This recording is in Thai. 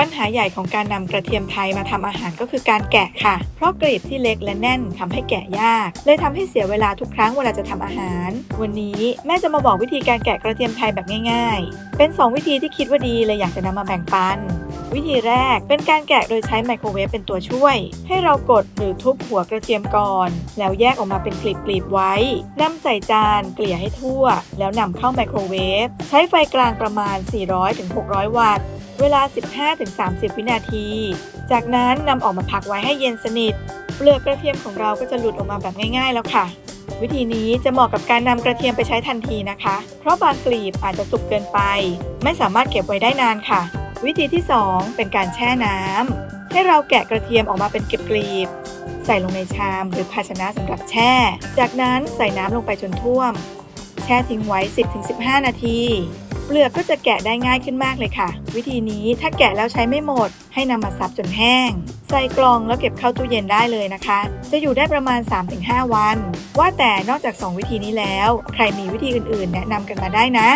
ปัญหาใหญ่ของการนำกระเทียมไทยมาทำอาหารก็คือการแกะค่ะ เพราะกรีบที่เล็กและแน่นทำให้แกะยาก เลยทำให้เสียเวลาทุกครั้งเวลาจะทำอาหาร วันนี้แม่จะมาบอกวิธีการแกะกระเทียมไทยแบบง่าย ๆ เป็น 2 วิธีที่คิดว่าดีเลยอยากจะนำมาแบ่งปัน วิธีแรกเป็นการแกะโดยใช้ไมโครเวฟเป็นตัวช่วย ให้เรากดหรือทุบหัวกระเทียมก่อน แล้วแยกออกมาเป็นกลีบๆไว้นำใส่จานเกลี่ยให้ทั่ว แล้วนำเข้าไมโครเวฟใช้ไฟกลางประมาณ 400-600 วัตต์ เวลา 15-30 วินาที จากนั้นนำออกมาพักไว้ให้เย็นสนิท เปลือกกระเทียมของเราก็จะหลุดออกมาแบบง่าย ๆ แล้วค่ะ วิธีนี้จะเหมาะกับการนำกระเทียมไปใช้ทันทีนะคะ เพราะบางกลีบอาจจะสุกเกินไป ไม่สามารถเก็บไว้ได้นานค่ะ วิธีที่ 2 เป็นการแช่น้ำให้เราแกะกระเทียมออกมาเป็นกลีบๆใส่ลงในชามหรือภาชนะสำหรับแช่ จากนั้นใส่น้ำลงไปจนท่วม แช่ทิ้งไว้ 10-15 นาที เปลือกก็จะแกะได้ง่ายขึ้นมากเลยค่ะ วิธีนี้ถ้าแกะแล้วใช้ไม่หมด ให้นำมาซับจนแห้ง ใส่กล่องแล้วเก็บเข้าตู้เย็นได้เลยนะคะ จะอยู่ได้ประมาณ 3-5 วัน ว่าแต่นอกจาก 2 วิธีนี้แล้ว ใครมีวิธีอื่นๆ แนะนำกันมาได้นะ